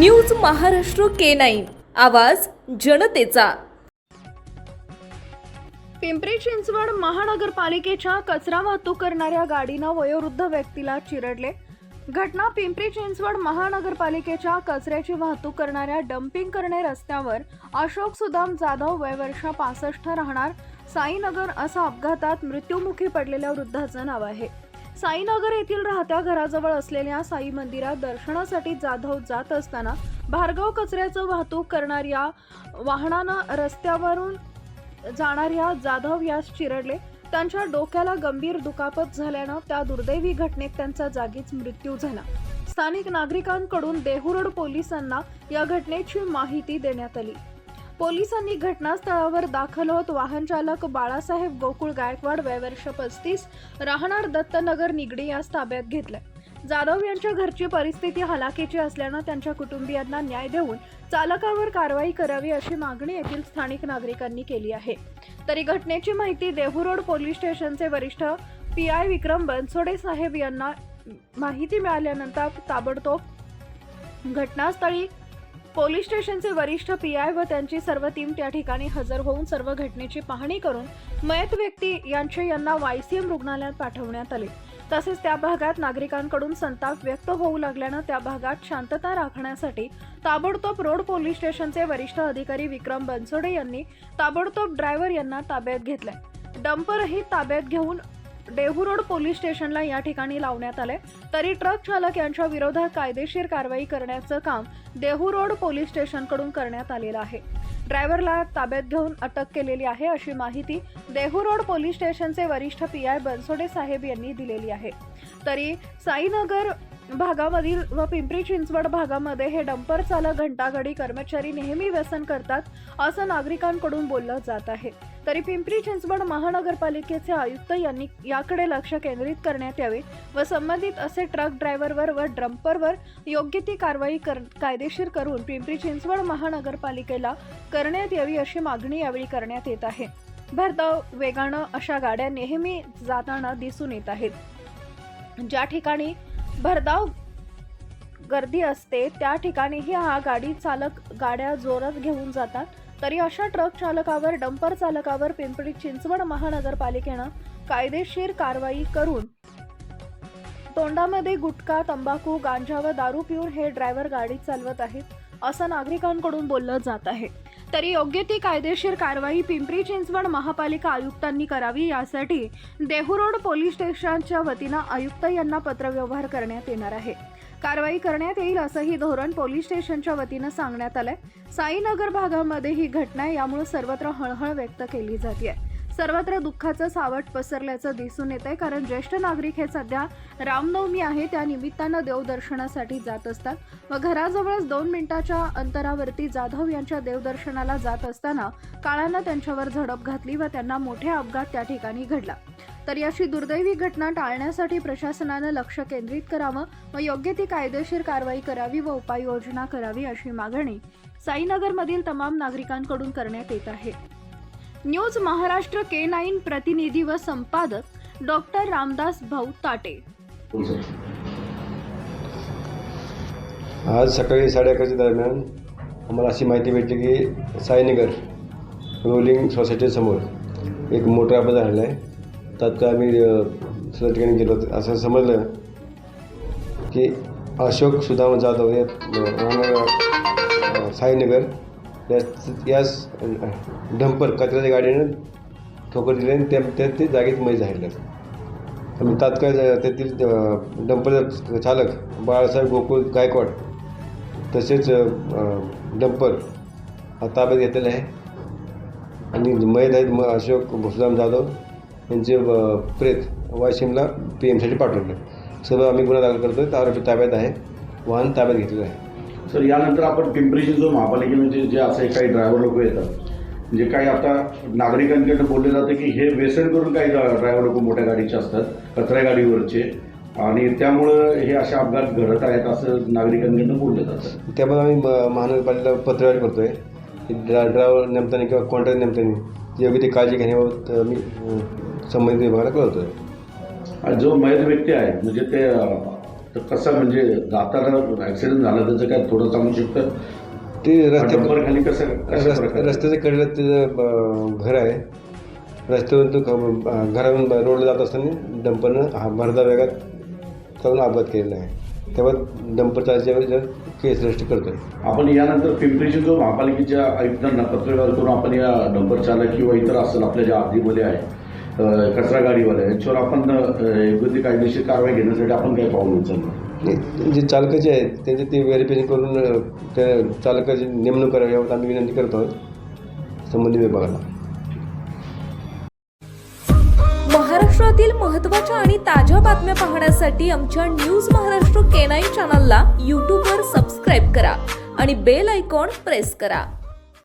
News Maharashtra K nine. आवाज जनतेचा. पिंपरी चिंचवड महानगरपालिकेच्या कचरा वाहतूक करणाऱ्या गाडीनं वयोवृद्ध व्यक्तीला चिरडले. घटना पिंपरी चिंचवड महानगरपालिकेच्या कचऱ्याची वाहतूक करणाऱ्या डम्पिंग करणे रस्त्यावर अशोक सुदाम जाधव वय वर्ष पासष्ट राहणार. साईनगर असा अपघातात मृत्युमुखी पडलेल्या वृद्धाचं नाव आहे. साईनगर येथील राहत्या घराजवळ असलेल्या साई मंदिरात दर्शनासाठी जाधव जात असताना भार्गव कचऱ्याचं वाहतूक करणाऱ्या वाहनानं रस्त्यावरून जाणाऱ्या जाधव यास चिरडले. त्यांच्या डोक्याला गंभीर दुखापत झाल्यानं त्या दुर्दैवी घटनेत त्यांचा जागीच मृत्यू झाला. स्थानिक नागरिकांकडून देहुरोड पोलिसांना या घटनेची माहिती देण्यात आली. पोलिसांनी घटनास्थळावर दाखल होत वाहन चालक बाळासाहेब गोकुळ गायकवाड वय वर्ष पस्तीस राहणार दत्तनगर निगडी यास ताब्यात घेतलंय. जाधव यांच्या घरची परिस्थिती हलाखीची असल्यानं त्यांच्या कुटुंबियांना न्याय देऊन चालकावर कारवाई करावी अशी मागणी येथील स्थानिक नागरिकांनी केली आहे. तरी घटनेची माहिती देहुरोड पोलीस स्टेशनचे वरिष्ठ पी आय विक्रम बनसोडे साहेब यांना माहिती मिळाल्यानंतर ताबडतोब घटनास्थळी पोलीस स्टेशनचे वरिष्ठ पी आय व त्यांची सर्व टीम त्या ठिकाणी हजर होऊन सर्व घटनेची पाहणी करून मयत व्यक्ती यांचे यांना वायसीएम रुग्णालयात पाठवण्यात आले. तसेच त्या भागात नागरिकांकडून संताप व्यक्त होऊ लागल्यानं त्या भागात शांतता राखण्यासाठी ताबडतोब रोड पोलीस स्टेशनचे वरिष्ठ अधिकारी विक्रम बनसोडे यांनी ताबडतोब ड्रायव्हर यांना ताब्यात घेतलंय. डंपरही ताब्यात घेऊन देहू रोड पोलीस स्टेशनला या ठिकाणी लावण्यात आले तरी ट्रक चालक यांच्या विरोधात कायदेशीर कारवाई करण्याचं काम देहू रोड पोलीस स्टेशनकडून करण्यात आलेलं आहे. ड्रायव्हरला ताब्यात घेऊन अटक केलेली आहे अशी माहिती देहू रोड पोलीस स्टेशनचे वरिष्ठ पी आय बनसोडे साहेब यांनी दिलेली आहे. तरी साईनगर भागामधील व पिंपरी चिंचवड भागामध्ये हे डंपर चालक घंटागाडी कर्मचारी नेहमी व्यसन करतात असं नागरिकांकडून बोललं जात आहे. तरी पिंपरी चिंचवड महानगरपालिकेचे आयुक्त यांनी याकडे लक्ष केंद्रित करण्यात यावे व संबंधित असे ट्रक ड्रायव्हरवर व डंपरवर योग्य ती कारवाई कर कायदेशीर करून पिंपरी चिंचवड महानगरपालिकेला करण्यात यावी अशी मागणी यावेळी करण्यात येत आहे. भरधाव वेगानं अशा गाड्या नेहमी जाताना दिसून येत आहेत. ज्या ठिकाणी भरधाव गर्दी असते त्या ठिकाणीही हा गाडी चालक गाड्या जोरात घेऊन जातात. तरी अशा ट्रक चालकावर डंपर चालकावर पिंपरी चिंचवड महानगरपालिकेनं कायदेशीर कारवाई करून तोंडामध्ये गुटखा तंबाखू गांजा व दारू पिऊन हे ड्रायव्हर गाडी चालवत आहेत असं नागरिकांकडून बोललं जात आहे. तरी योग्य ती कायदेशीर कारवाई पिंपरी चिंचवड महापालिका आयुक्तांनी करावी यासाठी देहूरोड पोलीस स्टेशनच्या वतीनं आयुक्त यांना पत्रव्यवहार करण्यात येणार आहे. कारवाई करण्यात येईल असंही धोरण पोलीस स्टेशनच्या वतीनं सांगण्यात आलंय. साईनगर भागामध्ये ही घटना यामुळे सर्वत्र हळहळ व्यक्त केली जाते सर्वत्र दुःखाचं सावट पसरल्याचं दिसून येत आहे कारण ज्येष्ठ नागरिक हे सध्या रामनवमी आहे त्या निमित्तानं देवदर्शनासाठी जात असतात. व घराजवळच दोन मिनिटाच्या अंतरावरती जाधव यांच्या देवदर्शनाला जात असताना काळानं त्यांच्यावर झडप घातली व त्यांना मोठा अपघात त्या ठिकाणी घडला. तर याची दुर्दैवी घटना टाळण्यासाठी प्रशासनानं लक्ष केंद्रित करावं व योग्य ती कायदेशीर कारवाई करावी व उपाययोजना करावी अशी मागणी साईनगरमधील तमाम नागरिकांकडून करण्यात येत आहे. न्यूज महाराष्ट्र के नाईन प्रतिनिधी व संपादक डॉक्टर रामदास भाऊ ताटे. आज सकाळी साडे अकराच्या दरम्यान आम्हाला अशी माहिती भेटली की साईनगर रोलिंग सोसायटीसमोर एक मोठा अपघात झालेला आहे. तात्काळ आम्ही अ, ठिकाणी गेलो असं समजलं की अशोक सुदाम जाधव या साईनगर यास यास डंपर कचऱ्याच्या गाडीनं ठोकर दिली आणि त्या त्या ते जागेत मै झालेलं आम्ही तात्काळ तेथील डंपरचा चालक बाळासाहेब गोकुळ गायकवाड तसेच डंपर हा ताब्यात घेतलेला आहे. आणि मैद आहेत म अशोक भुसराम जाधव यांचे प्रेत वाशिमला पी एमसाठी पाठवले. सर्व आम्ही गुन्हा दाखल करतो आरोपी ताब्यात आहे. वाहन ताब्यात घेतलेलं आहे. सर यानंतर आपण पिंपरी चिंचवड महापालिकेमध्ये जे असे काही ड्रायव्हर लोक येतात म्हणजे काही आता नागरिकांकडे बोलले जाते की हे व्यसन करून काही ड्रायव्हर लोक मोठ्या गाडीचे असतात कचरा गाडीवरचे आणि त्यामुळं हे असे अपघात घडत आहेत असं नागरिकांकडनं बोललं जातं. त्यामुळे आम्ही म- महानगरपालिकेला पत्रव्यवहार करतो आहे ड्रा ड्रायव्हर नेमताना किंवा कॉन्ट्रॅक्ट नेमताना योग्य ती काळजी घेण्याबाबत अ, संबंधित विभागाला कळवतो आहे आणि जो मयत व्यक्ती आहे म्हणजे ते तर कसं म्हणजे जाताना ॲक्सिडेंट झाला त्याचं काय थोडं सांगू शकतं? ते रस्त्या डंपर खाली कसं रस्त्याच्या कडेला त्याचं घर आहे. रस्त्यावरून तो घरावरून रोडला जात असताना डंपरनं हा भरदा वेगात चालून अपघात केलेला आहे. तेव्हा डंपर चालच्या केस रजिस्टर करतोय. आपण यानंतर पिंपरी चिंचवड महापालिकेच्या आयुक्तांना पत्रव्यवहार करून आपण या डंपर चालक किंवा इतर असेल आपल्या ज्या हद्दीमध्ये आहे कचरा गाडीवाले आहे, याच्यावर आपण योग्य कायदेशीर कारवाई घेण्यासाठी आपण काय पाऊल उचलणार. जे चालकाचे आहेत त्यांचे ते व्हेरिफिकेशन करून त्या चालकाची नेमणूक करावी याबाबत आम्ही विनंती करतो संबंधित विभागाला. महाराष्ट्रातील महत्त्वाच्या आणि ताज्या बातम्या पाहण्यासाठी आमच्या न्यूज महाराष्ट्र के नाईन चॅनलला यूट्यूबवर सबस्क्राईब करा आणि बेल आयकॉन प्रेस करा.